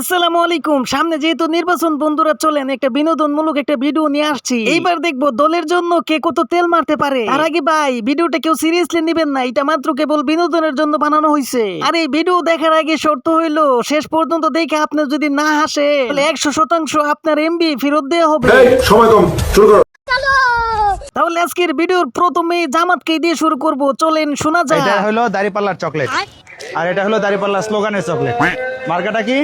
আসসালামু আলাইকুম। সামনে যেহেতু নির্বাচন বন্ধুরা চলেন একটা বিনোদনমূলক একটা ভিডিও নিয়ে আসছি। এইবার দেখব দলের জন্য কে কত তেল মারতে পারে। তার আগে ভাই ভিডিওটা কেউ সিরিয়াসলি নেবেন না এটা মাত্র কেবল বিনোদনের জন্য বানানো হয়েছে আর এই ভিডিও দেখার আগে শর্ত হইল শেষ পর্যন্ত দেখে আপনি যদি না হাসে তাহলে একশো শতাংশ আপনার এমবি ফেরত দেওয়া হবে। এই সময় কম শুরু করো। তাহলে আজকের ভিডিওর প্রথমে জামাতকে দিয়ে শুরু করব। চলেন শোনা এটা যায় হলো দাড়িপাল্লার চকলেট আর এটা হলো দাড়িপাল্লার স্লোগানের চকলেট মার্কাটা কি?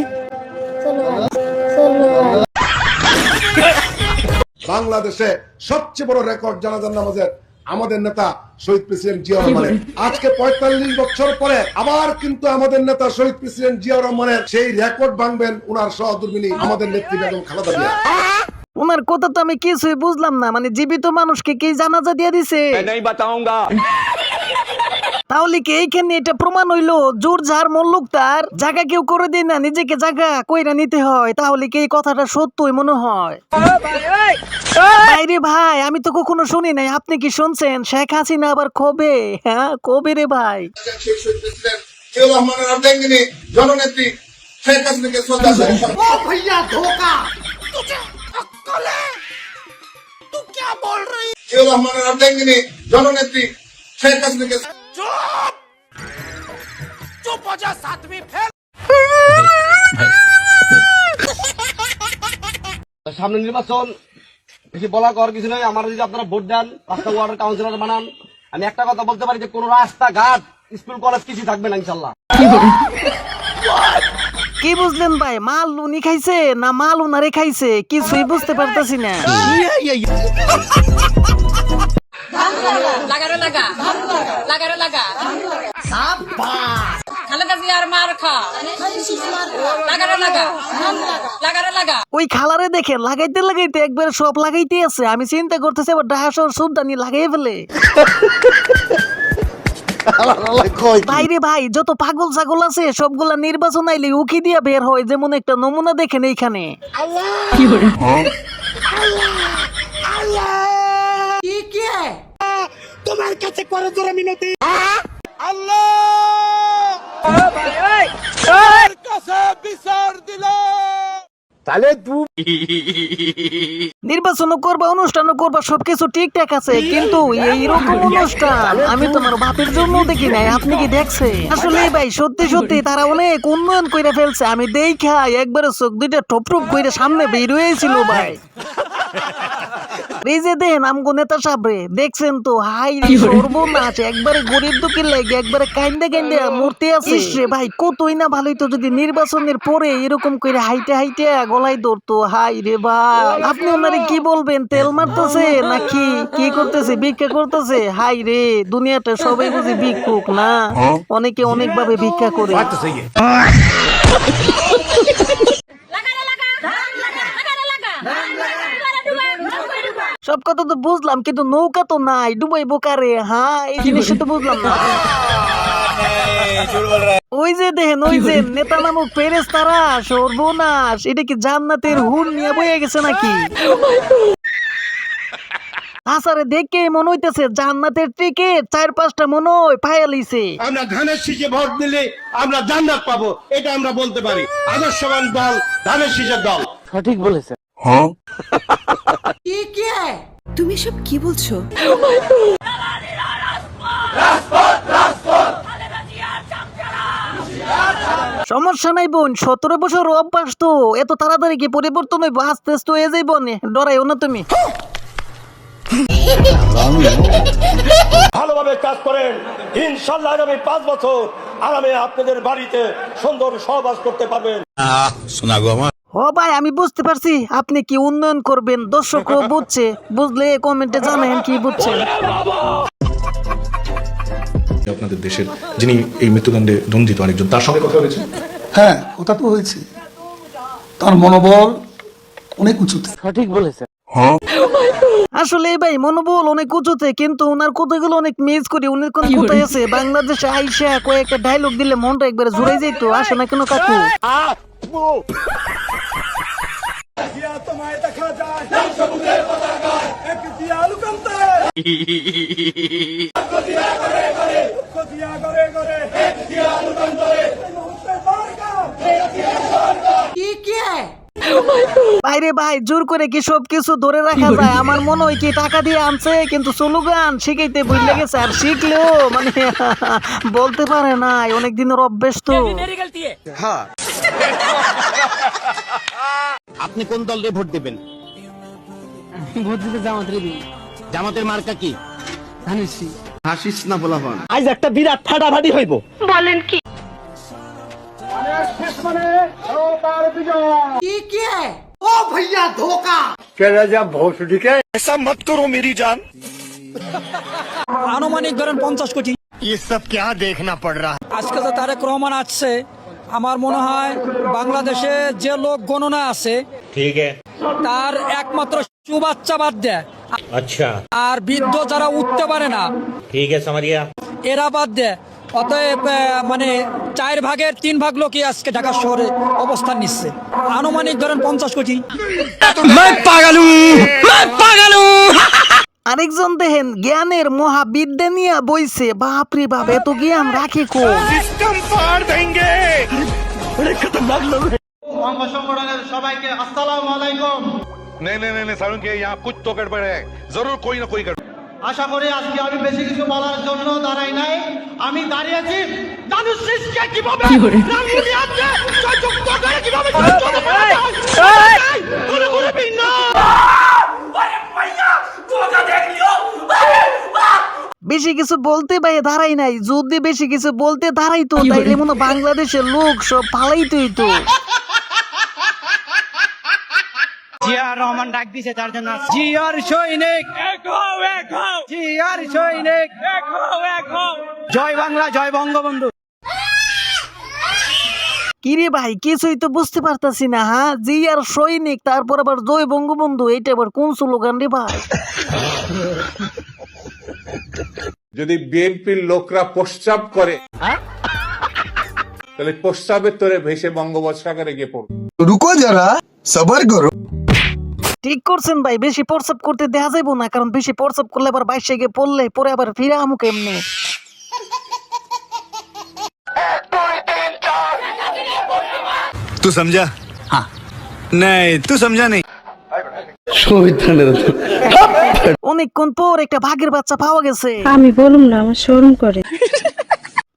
বাংলাদেশে সবচেয়ে বড় রেকর্ড জানাজার নামাজের আমাদের নেতা শহীদ প্রেসিডেন্ট জিয়া রহমানের। আজকে পঁয়তাল্লিশ বছর পরে আবার কিন্তু আমাদের নেতা শহীদ প্রেসিডেন্ট জিয়া রহমানের সেই রেকর্ড ভাঙবেন উনার সহদুর্মিনী আমাদের নেত্রী বেগম খালাদা জিয়া। উনার কথা তো আমি কিছুই বুঝলাম না মানে জীবিত মানুষকে কি জানাজা দিয়ে দিছে? তাহলে কি এইখানে এটা প্রমাণ হইল? জোর যার মল্লুক তার। জায়গা কেউ করে দেয় না নিজেকে জায়গা কইরা নিতে হয়। তাহলে কি এই কথাটা সত্যই মনে হয়? ভাইরে ভাই আমি তো কখনো শুনি নাই। আপনি কি শুনছেন? শেখ হাসিনা আবার কবে? হ্যাঁ কবে রে ভাই? জননেত্রী শেখ হাসিনাকে শ্রদ্ধা জানাই। জিয়া রহমানের জননেত্রী শেখ হাসিনাকে সামনে নির্বাচন বেশি বলা কর কিছু নয় আমার যদি আপনারা ভোট দেন রাস্তা ওয়ার্ডের কাউন্সিলর বানান। আমি একটা কথা বলতে পারি যে কোনো রাস্তাঘাট স্কুল কলেজ কিছু থাকবে না ইনশাল্লাহ কি বুঝলেন ভাই? মাল উনি খাইছে না মাল উনারে খাইছে? কিছুই বুঝতে পারতাছি না। লাগারে লাগা লাগারে লাগা খালেদা জিয়ার মার খা লাগারে লাগা লাগারে লাগা ওই খালারে দেখে লাগাইতে লাগাইতে একবার সব লাগাইতে আছে। আমি চিন্তা করতেছি আবার ডাহাসর সুদানি লাগাই ফেলে। ভাইরে ভাই যত পাগল ছাগল আছে সবগুলা নির্বাচন আইলে উকি দিয়া বের হয় যেমন একটা নমুনা দেখেন এইখানে। নির্বাচনও করবা অনুষ্ঠানও করবা সবকিছু ঠিকঠাক আছে কিন্তু এইরকম অনুষ্ঠান আমি তোমার বাপের জন্য দেখি নাই আপনি কি দেখছে আসলে ভাই সত্যি সত্যি তারা অনেক উন্নয়ন করে ফেলছে। আমি দেখা একবারে চোখ দুইটা টপ টপ করে সামনে বের হয়েছিল ভাই। এই যে দেখেন আমগো নেতা সাবরে দেখছেন তো? হাই রে সর্বনাশ একবারে গরিব দুঃখের লাগে একবারে কাইন্দে কাইন্দে মূর্তি আছে। রে ভাই কতই না ভালোই তো যদি নির্বাচনের পরে এরকম করে হাইটে হাইটে গলায় ধরতো। হাই রে ভাই। আপনি ওনারে কি বলবেন তেল মারতেছে নাকি কি করতেছে ভিক্ষা করতেছে? হাই রে দুনিয়াটা সবাই বুঝি ভিক্ষুক না। অনেকে অনেক ভাবে ভিক্ষা করে লাগারে লাগা লাগারে লাগা সব কথা তো বুঝলাম কিন্তু নৌকা তো নাই ডুবাই বোকারে হ্যাঁ এই জিনিসটা তো বুঝলাম না। ওই যে দেখেন ওই যে নেতা নামক পেরেস তারা সর্বনাশ এটা কি জান্নাতের হুর নিয়ে বয়ে গেছে নাকি? আসারে দেখে মনে হইতেছে জান্নাতের টিকিট চার পাঁচটা মনে হয় পায়া লইছে। আমরা ধানের শীষে ভোট দিলে আমরা জান্নাত পাবো এটা আমরা বলতে পারি। আদর্শবান দল ধানের শীষের দল। তুমি সব কি বলছো? সমস্যা নাই বোন সতেরো বছর অভ্যাস তো। এত তাড়াতাড়ি কি পরিবর্তন হইব? আস্তে আস্তে হয়ে যাইব নে। ডরাইও না তুমি। ভালোভাবে কাজ করেন। ইনশাল্লাহ আগামী পাঁচ বছর আরামে আপনাদের বাড়িতে সুন্দর সহবাস করতে পারবেন। ও ভাই আমি বুঝতে পারছি। আপনি কি উন্নয়ন করবেন? দর্শকও বুঝছে। বুঝলে কমেন্টে জানেন কি বুঝছে আপনাদের দেশের যিনি এই মৃত্যুদণ্ডে দণ্ডিত আরেকজন তার সঙ্গে কথা হয়েছে? হ্যাঁ কথা তো হয়েছে। তার মনোবল অনেক উঁচুতে। আসলে ভাই মনোবল অনেক উঁচুতে কিন্তু ওনার কথাগুলো অনেক মিস করি। উনি কোন কোথায় আছে? বাংলাদেশে আইসা কয়েকটা ডায়লগ দিলে মনটা একবারে জুড়ে যেত আসে না কেন কাকু? হাইরে ভাই জোর করে কি সব কিছু ধরে রাখা যায়? আমার মনে হয় কি টাকা দিয়ে আনছে কিন্তু স্লোগান শিখাইতে বুঝলে গেছে আর শিখলেও মানে বলতে পারে নাই অনেক দিনের অভ্যেস তো। আপনি কোন দলে ভোট দেবেন? ভোট দিতে জামাতের দিন। জামাতের মার্কা কি? ধানেশি হাসিস না বলাফান আজ একটা বিরাট ফাটাফাটি হইব। আনুমানিক ধরেন পঞ্চাশ কোটি। আজকে তো তারেক রহমান আসছে আমার মনে হয় বাংলাদেশে যে লোক গণনা আছে ঠিক তার একমাত্র সুবাচ্চা বাদ দেয়। আচ্ছা। আর বৃদ্ধ যারা উঠতে পারে না ঠিক আছে এরা বাদ দেয়। অতএব আহ, মানে চার ভাগের তিন ভাগ লোকই আজকে ঢাকা শহরে অবস্থান নিচ্ছে আনুমানিক ধরেন পঞ্চাশ কোটি আরেকজন দেখেন জ্ঞানের মহাবিদ্যা নিয়ে বইছে বাপরে বাপ এত জ্ঞান রাখে কো नहीं नहीं नहीं सारुण के यहाँ कुछ तो गड़बड़ है जरूर कोई ना कोई गड़बड़ আশা করি আজকে আমি বেশি কিছু বলার জন্য দাঁড়াই নাই আমি দাঁড়িয়ে আছি। দানুশ শীষকে কীভাবে রাঙ্গুলি আছে চতুর্থ করে কীভাবে করে ঘুরে ভিন্ন। বেশি কিছু বলতে ভাই দাঁড়াই নাই। যদি বেশি কিছু বলতে দাঁড়াইতো তাইলে মনে বাংলাদেশের লোক সব পালাইতো তো। জিয়ার রহমান ডাক দিছে তার জন্য জিয়ার সৈনিক। জিয়ার সৈনিক। জয় বাংলা জয় বঙ্গবন্ধু। কিরে ভাই কিছুই তো বুঝতে পারতাছি না হ্যাঁ জি আর সৈনিক তারপর আবার জয় বঙ্গবন্ধু এটা আবার কোন স্লোগান রে ভাই? যদি বিএনপির লোকরা প্রস্রাব করে তাহলে প্রস্রাবের তোরে ভেসে বঙ্গোপসাগরে গিয়ে পড়বে। রুকো যারা সবার করো ঠিক করছেন ভাই বেশি প্রস্রাব করতে দেখা যাইবো না কারণ বেশি প্রস্রাব করলে আবার বাইশে গিয়ে পড়লে পরে আবার ফিরে আমুক এমনি तू समझा हाँ नहीं तू समझा नहीं অনেকক্ষণ পর একটা ভাগের বাচ্চা পাওয়া গেছে আমি বলুম না আমার শোরুম করে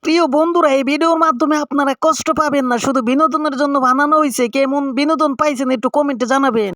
প্রিয় বন্ধুরা এই ভিডিওর মাধ্যমে আপনারা কষ্ট পাবেন না শুধু বিনোদনের জন্য বানানো হয়েছে কেমন বিনোদন পাইছেন একটু কমেন্টে জানাবেন